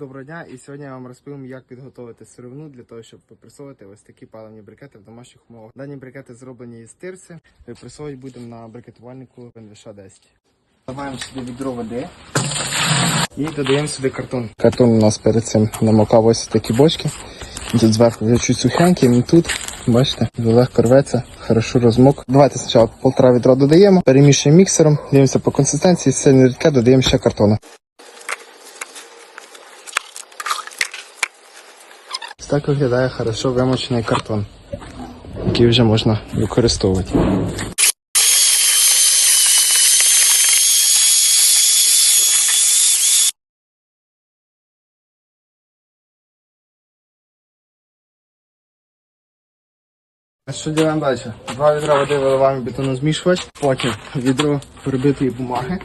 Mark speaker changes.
Speaker 1: Доброго дня, і сьогодні я вам розповім, як підготувати сировину для того, щоб випресовувати ось такі паливні брикети в домашніх умовах. Дані брикети зроблені із тирси. Випресовувати будемо на брикетувальнику НВШ 10. Додаємо сюди відро води і додаємо сюди картон. Картон у нас перед цим намокав ось такі бочки. Тут зверху вже чуть сухенький, він тут. Бачите, легко рветься, хорошо розмок. Давайте спочатку полтора відра додаємо, перемішуємо міксером, дивимося по консистенції, сильне рідке, додаємо ще картону. Так виглядає хорошо вимочений картон, який вже можна використовувати. Що робимо далі? Два відра води виливаємо бетонозмішувач, потім відро перебитої бумаги,